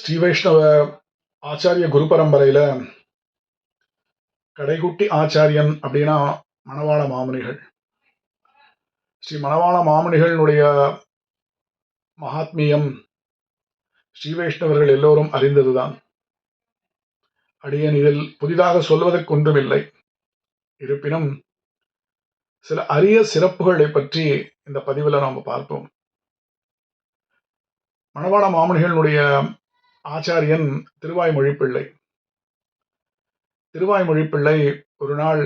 ஸ்ரீ வைஷ்ணவ ஆச்சாரிய குரு பரம்பரையில கடைகுட்டி ஆச்சாரியன் அப்படின்னா மணவாள மாமுனிகள். ஸ்ரீ மணவாள மாமுனிகளினுடைய மகாத்மியம் ஸ்ரீ வைஷ்ணவர்கள் எல்லோரும் அறிந்ததுதான். அடியன் இதில் புதிதாக சொல்வதற்கொன்றுமில்லை இருப்பினும் சில அரிய சிறப்புகளை பற்றி இந்த பதிவில் நாம் பார்ப்போம். மணவாள மாமனிகளுடைய ஆச்சாரியன் திருவாய்மொழி பிள்ளை திருவாய்மொழி பிள்ளை ஒரு நாள்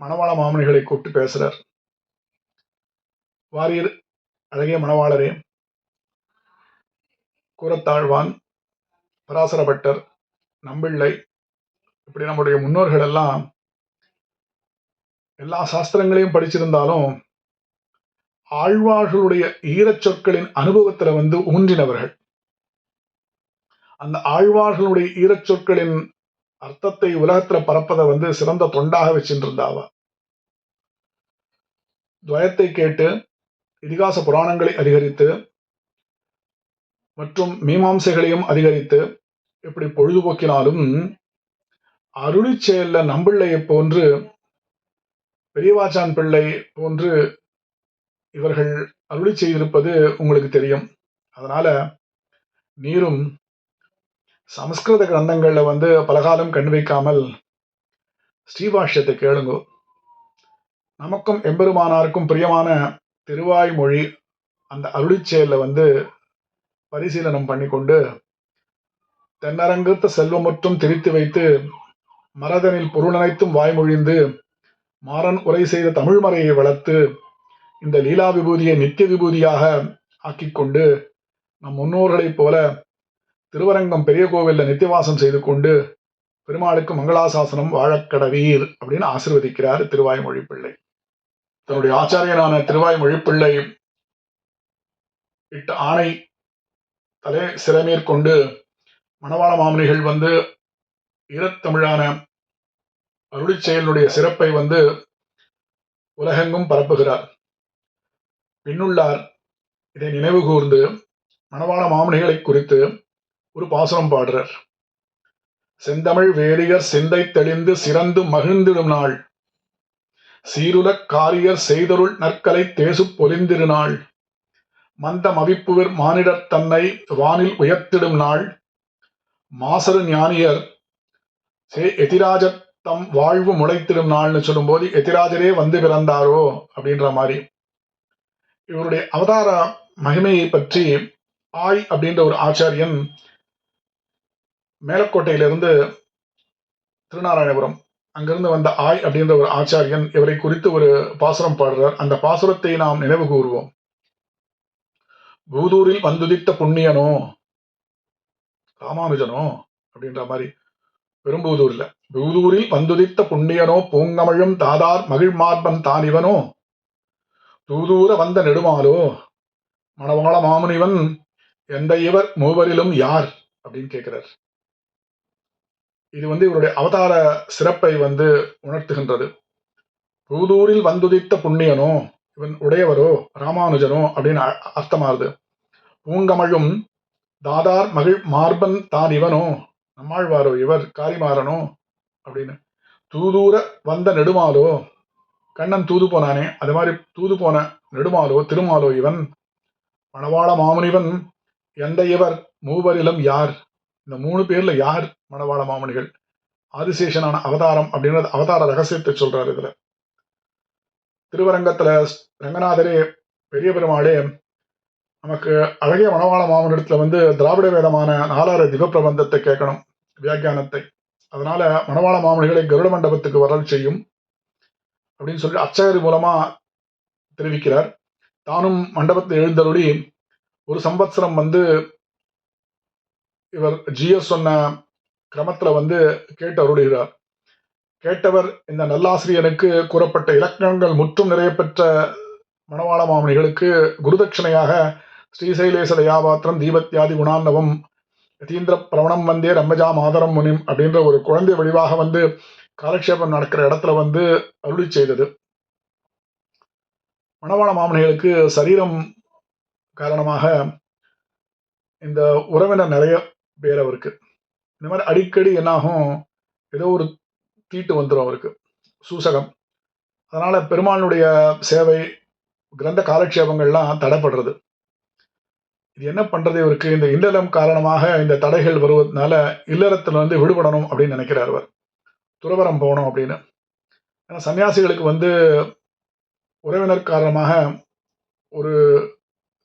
மணவாள மாமனிகளை கூப்பிட்டு பேசுறார். வாரியர் அழகிய மணவாளரே கூறத்தாழ்வான் பராசரபட்டர் நம்பிள்ளை இப்படி நம்முடைய முன்னோர்கள் எல்லாம் எல்லா சாஸ்திரங்களையும் படிச்சிருந்தாலும் ஆழ்வார்களுடைய ஈரச் சொற்களின் அனுபவத்துல வந்து ஊன்றினவர்கள். அந்த ஆழ்வார்களுடைய ஈரச்சொற்களின் அர்த்தத்தை உலகத்துல பரப்பதை வந்து சிறந்த தொண்டாக வச்சுருந்தாவ துவயத்தை கேட்டு இதிகாச புராணங்களை அதிகரித்து மற்றும் மீமாம்சைகளையும் அதிகரித்து எப்படி பொழுதுபோக்கினாலும் அருளி செயல்ல நம்பிள்ளையை போன்று பெரியவாச்சான் பிள்ளை போன்று இவர்கள் அருளி செய்திருப்பது உங்களுக்கு தெரியும். அதனால நீரும் சமஸ்கிருத கிரந்தங்களில் வந்து பலகாலம் கண் வைக்காமல் ஸ்ரீபாஷ்யத்தை கேளுங்கோ. நமக்கும் எம்பெருமானாருக்கும் பிரியமான திருவாய்மொழி அந்த அருளிச்செயலில் வந்து பரிசீலனம் பண்ணிக்கொண்டு தென்னரங்கத்த செல்வமற்றும் திரித்து வைத்து மரதனில் பொருளனைத்தும் வாய்மொழிந்து மாறன் உரை செய்த தமிழ்மறையை வளர்த்து இந்த லீலா விபூதியை நித்திய விபூதியாக ஆக்கிக்கொண்டு நம் முன்னோர்களைப் போல திருவரங்கம் பெரிய கோவில்ல நித்தியவாசம் செய்து கொண்டு பெருமாளுக்கு மங்களாசாசனம் வாழக்கடவீர் அப்படின்னு ஆசிர்வதிக்கிறார் திருவாய்மொழி பிள்ளை. தன்னுடைய ஆச்சாரியனான திருவாய்மொழி பிள்ளை இட்ட ஆணை தலை சிறமேற்கொண்டு மணவாள மாமனிகள் வந்து ஈரத்தமிழான அருளிச் செயலுடைய சிறப்பை வந்து உலகெங்கும் பரப்புகிறார். பின்னுள்ளார். இதை நினைவு கூர்ந்து மணவாள மாமனிகளை குறித்து ஒரு பாசனம் பாடுறார். செந்தமிழ் வேலியர் சிந்தை தெளிந்து சிறந்து மகிழ்ந்திடும் நாள். சீருலக் காரியர் செய்தருள் நற்கலை தேசு பொலிந்திருநாள் மந்த மவிப்புவர் மானிடர் தன்னை வானில் உயர்த்திடும் நாள். மாசரு ஞானியர் சே எதிராஜர் தம் வாழ்வு முளைத்திடும் நாள்னு சொல்லும்போது எதிராஜரே வந்து பிறந்தாரோ அப்படின்ற மாதிரி. இவருடைய அவதார மகிமையை பற்றி ஆய் அப்படின்ற ஒரு ஆச்சாரியன் மேலக்கோட்டையிலிருந்து திருநாராயணபுரம் அங்கிருந்து வந்த ஆய் அப்படின்ற ஒரு ஆச்சாரியன் இவரை குறித்து ஒரு பாசுரம் பாடுறார். அந்த பாசுரத்தை நாம் நினைவு கூறுவோம். பூதூரில் வந்துதித்த புண்ணியனோ ராமானுஜனோ அப்படின்ற மாதிரி பெரும்பூதூர்ல பூதூரில் வந்துதித்த புண்ணியனோ பூங்கமழும் தாதார் மகிழ் மார்பன் தான் தூதூர வந்த நெடுமாலோ மணவாள மாமுனிவன் எந்த இவர் மூவரிலும் யார் அப்படின்னு கேட்கிறார். இது வந்து இவருடைய அவதார சிறப்பை வந்து உணர்த்துகின்றது. தூதூரில் வந்துதித்த புண்ணியனோ இவன் உடையவரோ ராமானுஜனோ அப்படின்னு அர்த்தமாகுது. பூங்கமழும் தாதார் மகிழ் மார்பன் தான் இவனோ நம்மாழ்வாரோ இவர் காரிமாறனோ அப்படின்னு. தூதூர வந்த நெடுமாலோ கண்ணன் தூது போனானே அது மாதிரி தூது போன நெடுமாலோ திருமாலோ இவன் மணவாள மாமுனிவன் எந்த இவர் மூவரிலும் யார்? இந்த மூணு பேர்ல யார் மணவாள மாமணிகள் ஆதிசேஷனான அவதாரம் அப்படின்றது அவதார ரகசியத்தை சொல்றாரு இதுல. திருவரங்கத்துல ரங்கநாதரே பெரிய பெருமாளே நமக்கு அழகிய மணவாள மாமனிடத்துல வந்து திராவிட வேதமான நாலாறு திவப்பிரபந்தத்தை கேட்கணும் வியாக்கியானத்தை. அதனால மணவாள மாமனிகளை கருட மண்டபத்துக்கு வரல் செய்யும் அப்படின்னு சொல்லி அர்ச்சகர் மூலமா தெரிவிக்கிறார். தானும் மண்டபத்தை எழுந்தருளி ஒரு சம்பத்சரம் வந்து இவர் ஜிஎஸ் சொன்ன கிரமத்துல வந்து கேட்டு அருடுகிறார் கேட்டவர் இந்த நல்லாசிரியனுக்கு கூறப்பட்ட இலக்கணங்கள் முற்றும் நிறைய பெற்ற மணவாள மாமனிகளுக்கு குருதட்சிணையாக ஸ்ரீசைலேச தயாபாத்திரம் தீபத்யாதி குணாந்தவம் யதீந்திர பிரவணம் வந்தே ரம்மஜா மாதரம் முனிம் அப்படின்ற ஒரு குழந்தை வடிவாக வந்து காலக்ஷேபம் நடக்கிற இடத்துல வந்து அருளி செய்தது. மணவாள மாமனிகளுக்கு சரீரம் காரணமாக இந்த உறவினர் நிறைய பேர் அவருக்கு. இந்த மாதிரி அடிக்கடி என்னாகும் ஏதோ ஒரு தீட்டு வந்துடும் அவருக்கு. சூசகம். அதனால பெருமானுடைய சேவை கிரந்த காலட்சேபங்கள்லாம் தடைப்படுறது இது என்ன பண்றது இவருக்கு? இந்த இல்லறம் காரணமாக இந்த தடைகள் வருவதனால இல்லறத்துல வந்து விடுபடணும் அப்படின்னு நினைக்கிறார் அவர் துறவரம் போகணும் அப்படின்னு. ஏன்னா சன்னியாசிகளுக்கு வந்து உறவினர் காரணமாக ஒரு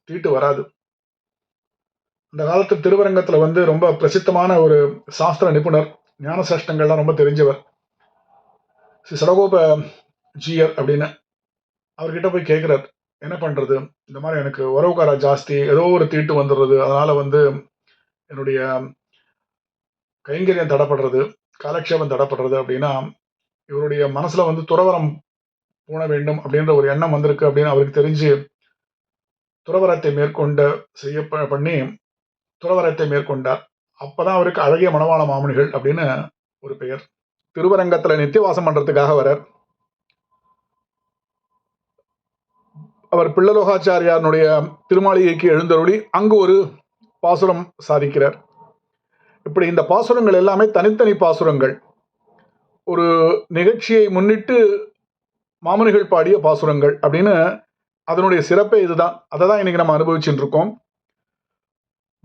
தீட்டு வராது. அந்த காலத்து திருவரங்கத்துல வந்து ரொம்ப பிரசித்தமான ஒரு சாஸ்திர நிபுணர் ஞான சஷ்டங்கள்லாம் ரொம்ப தெரிஞ்சவர். ஸ்ரீ சடகோப ஜீயர் அப்படின்னு அவர்கிட்ட போய் கேட்குறார் என்ன பண்ணுறது இந்த மாதிரி எனக்கு உறவுக்காரா ஜாஸ்தி ஏதோ ஒரு தீட்டு வந்துடுறது. அதனால் வந்து என்னுடைய கைங்கரியம் தடைப்படுறது காலக்ஷேபம் தடைப்படுறது அப்படின்னா இவருடைய மனசில் வந்து துறவரம் போன வேண்டும் அப்படின்ற ஒரு எண்ணம் வந்திருக்கு அப்படின்னு அவருக்கு தெரிஞ்சு துறவரத்தை மேற்கொண்டு செய்ய பண்ணி துறவரத்தை மேற்கொண்டார். அப்பதான் அவருக்கு அழகிய மணவாள மாமனிகள் அப்படின்னு ஒரு பெயர். திருவரங்கத்துல நித்தியவாசம் பண்றதுக்காக வரார் அவர் பிள்ளலோகாச்சாரியாருடைய திருமாளிகைக்கு எழுந்தருளி அங்கு ஒரு பாசுரம் சாதிக்கிறார். இப்படி இந்த பாசுரங்கள் எல்லாமே தனித்தனி பாசுரங்கள். ஒரு நிகழ்ச்சியை முன்னிட்டு மாமனிகள் பாடிய பாசுரங்கள் அப்படின்னு அதனுடைய சிறப்பே இதுதான். அதை தான் இன்னைக்கு நம்ம அனுபவிச்சுட்டு இருக்கோம்.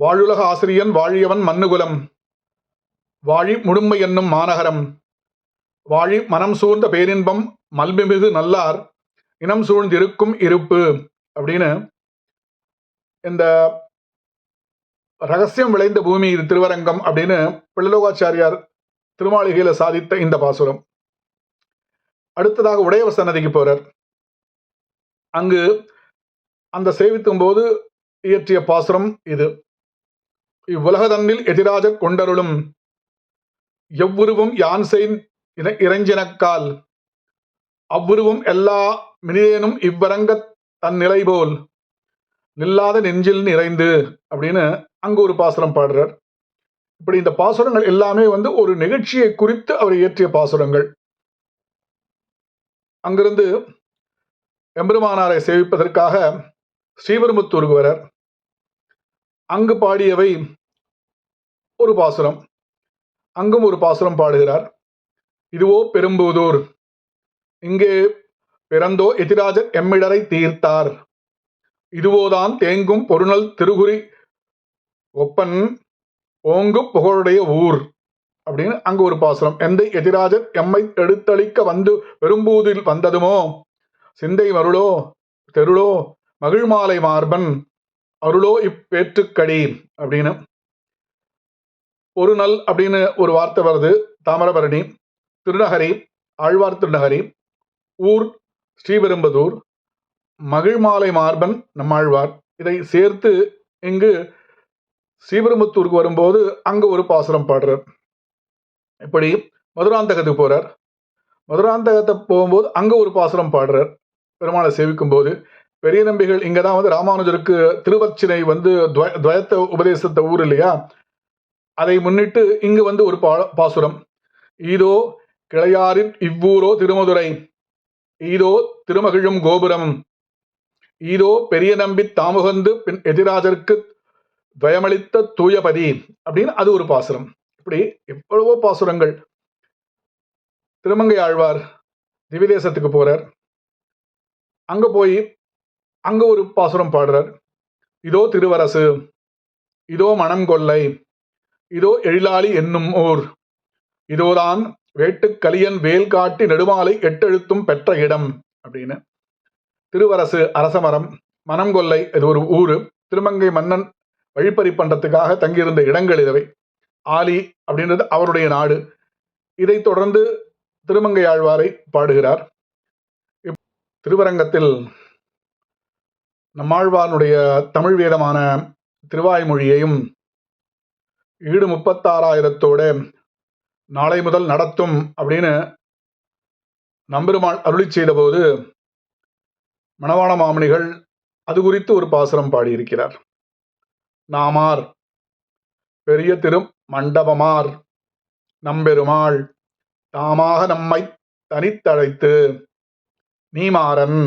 வாழுலக ஆசிரியன் வாழியவன் மன்னுகுலம் வாழி முழுமை என்னும் மாநகரம். வாழி மனம் சூழ்ந்த பேரின்பம் மல்மிமிகு நல்லார். இனம் சூழ்ந்திருக்கும் இருப்பு அப்படின்னு இந்த ரகசியம் விளைந்த பூமி இது திருவரங்கம் அப்படின்னு பிள்ளலோகாச்சாரியார் திருமாளிகையில சாதித்த இந்த பாசுரம். அடுத்ததாக உடையவர் சன்னதிக்கு போறார். அங்கு அந்த சேவித்தும் போது இயற்றிய பாசுரம் இது. இவ்வுலகதன்னில் எதிராஜக் கொண்டருளும். எவ்வுருவும் யான் செய் இறைஞ்சினக்கால். அவ்வுருவும் எல்லா மினிதேனும் இவ்வரங்க தன் நிலை போல். நில்லாத நெஞ்சில் நிறைந்து அப்படின்னு அங்கு ஒரு பாசுரம் பாடுறார். இப்படி இந்த பாசுரங்கள் எல்லாமே வந்து ஒரு நிகழ்ச்சியை குறித்து அவர் இயற்றிய பாசுரங்கள். அங்கிருந்து எம்பெருமானாரை சேவிப்பதற்காக ஸ்ரீபெரும்புத்தூருக்கு வரார் அங்கு பாடியவை ஒரு பாசுரம். அங்கும் ஒரு பாசுரம் பாடுகிறார். இதுவோ பெரும்புதூர். இங்கே பிறந்தோ எதிராஜர் எம்மிடரை தீர்த்தார். இதுவோதான் தேங்கும் பொருணல் திருகுறி ஒப்பன் ஓங்கு புகழுடைய ஊர். அப்படின்னு அங்கு ஒரு பாசுரம். எந்த எதிராஜர் எம்மை எடுத்தளிக்க வந்து பெரும்பூதில் வந்ததுமோ? சிந்தை மருளோ தெருளோ? மகிழ்மாலை மார்பன். அருளோ இப்பேற்றுக்கடி அப்படின்னு ஒரு நல் அப்படின்னு ஒரு வார்த்தை வருது. தாமிரபரணி திருநகரி ஆழ்வார் திருநகரி ஊர் ஸ்ரீபெரும்பதூர் மகிழ்மாலை மார்பன் நம்மாழ்வார். இதை சேர்த்து இங்கு ஸ்ரீபெரும்புத்தூருக்கு வரும்போது அங்கே ஒரு பாசுரம் பாடுறார். இப்படி மதுராந்தகத்துக்கு போகிறார் மதுராந்தகத்தை போகும்போது அங்கே ஒரு பாசுரம் பாடுறார். பெருமாளை சேவிக்கும் போது பெரிய நம்பிகள் இங்கே தான் வந்து ராமானுஜருக்கு திருவர்ச்சினை வந்து துவ- துவயத்த உபதேசத்த ஊர் இல்லையா? அதை முன்னிட்டு இங்கு வந்து ஒரு பா பாசுரம். ஈதோ கிளையாரின் இவ்வூரோ திருமதுரை. ஈதோ திருமகிழும் கோபுரம். ஈதோ பெரிய நம்பி தாமுகந்து பின் எதிராஜருக்கு துவயமளித்த தூயபதி அப்படின்னு அது ஒரு பாசுரம். இப்படி எவ்வளவோ பாசுரங்கள். திருமங்கை ஆழ்வார் திவிதேசத்துக்கு போறார். அங்க போய் அங்க ஒரு பாசுரம் பாடுறார். இதோ திருவரசு. இதோ மனம் கொள்ளை. இதோ எழிலாளி என்னும் ஊர் இதோதான் வேட்டுக்கலியன் வேல் காட்டி நெடுமாலை எட்டெழுத்தும் பெற்ற இடம் அப்படின்னு. திருவரசு அரசமரம் மனங்கொல்லை இது ஒரு ஊர் திருமங்கை மன்னன் வழிப்பறி பண்றதுக்காக தங்கியிருந்த இடங்கள் இதவை. ஆலி அப்படின்றது அவருடைய நாடு. இதைத் தொடர்ந்து திருமங்கை ஆழ்வாரை பாடுகிறார். இப்- திருவரங்கத்தில் நம்மாழ்வானுடைய தமிழ் வேதமான திருவாய்மொழியையும் ஈடு முப்பத்தாறாயிரத்தோடு நாளை முதல் நடத்தும் அப்படின்னு நம்பெருமாள் அருளி செய்தபோது மணவாள மாமணிகள் அது குறித்து ஒரு பாசுரம் பாடியிருக்கிறார். நாமார் பெரிய திரு மண்டபமார் நம்பெருமாள் தாமாக நம்மை தனித்தழைத்து நீமாறன்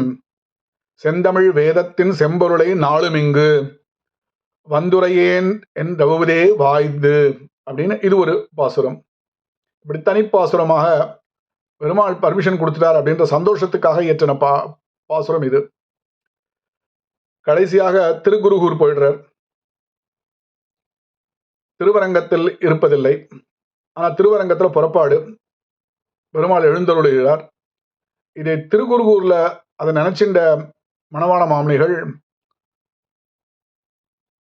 செந்தமிழ் வேதத்தின் செம்பொருளை நாளுமிங்கு வந்துரையேன் என் ரவுதே வாய்ந்து அப்படின்னு இது ஒரு பாசுரம். இப்படி தனிப்பாசுரமாக பெருமாள் பர்மிஷன் கொடுத்துட்டார் அப்படின்ற சந்தோஷத்துக்காக இயற்றின பா பாசுரம் இது. கடைசியாக திருக்குருகூர் போயிடுறார். திருவரங்கத்தில் இருப்பதில்லை. ஆனால் திருவரங்கத்தில் புறப்பாடு. பெருமாள் எழுந்தருளுகிறார் இதை திருக்குருகூரில் அதை நினைச்சின்ற மணவாள மாமனிகள்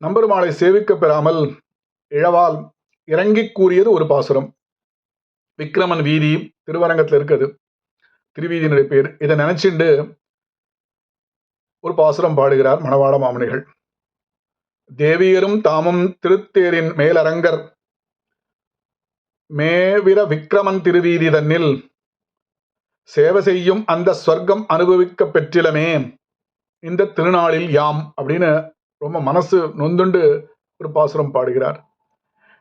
நம்பெருமாளை சேவிக்க பெறாமல் இழவால் இறங்கி கூறியது ஒரு பாசுரம். விக்ரமன் வீதி திருவரங்கத்தில் இருக்குது. திருவீதியினுடைய பேர். இதை நினைச்சுண்டு ஒரு பாசுரம் பாடுகிறார் மணவாள மாமனிகள். தேவியரும் தாமும் திருத்தேரின் மேலரங்கர். மேவிர விக்ரமன் திருவீதி தன்னில் சேவை செய்யும் அந்த ஸ்வர்க்கம் அனுபவிக்க பெற்றிலமே. இந்த திருநாளில் யாம் அப்படின்னு ரொம்ப மனசு நொந்துண்டு ஒரு பாசுரம் பாடுகிறார்.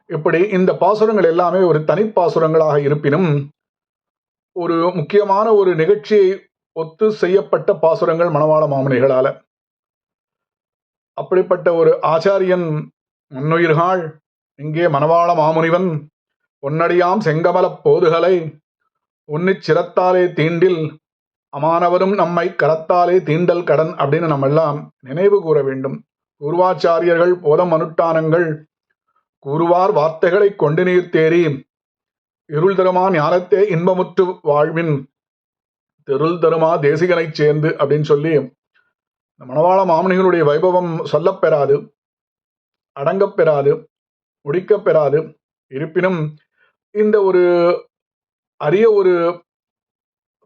இப்படி இந்த பாசுரங்கள் எல்லாமே ஒரு தனிப்பாசுரங்களாக இருப்பினும் ஒரு முக்கியமான ஒரு நிகழ்ச்சியை ஒத்து செய்யப்பட்ட பாசுரங்கள் மணவாள மாமனிகளால். அப்படிப்பட்ட ஒரு ஆச்சாரியன் முன்னுயிர்கள் இங்கே மணவாள மாமுனிவன் பொன்னடியாம் செங்கமலப் போதுகளை உன்னிச் சிரத்தாலே தீண்டில் அமானவரும் நம்மை கரத்தாலே தீண்டல் கடன் அப்படின்னு நம்ம எல்லாம் நினைவு கூற வேண்டும். குருவாச்சாரியர்கள் போதம் அனுட்டானங்கள் கூறுவார் வார்த்தைகளை கொண்டு நீர் தேறி. இருள் தருமா ஞானத்தே இன்பமுற்று வாழ்வின். தெருள் தருமா தேசிகனைச் சேர்ந்து அப்படின்னு சொல்லி இந்த மணவாள மாமனிகளுடைய வைபவம் சொல்லப் பெறாது அடங்கப் பெறாது பெறாது. இருப்பினும் இந்த ஒரு அரிய ஒரு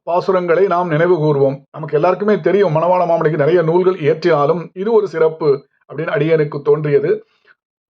பாசுரங்களை நாம் நினைவு கூறுவோம் நமக்கு எல்லாருக்குமே தெரியும் மணவாள மாமனிக்கு நிறைய நூல்கள் இயற்றினாலும் இது ஒரு சிறப்பு. அப்படின்னு அடியனுக்கு தோன்றியது.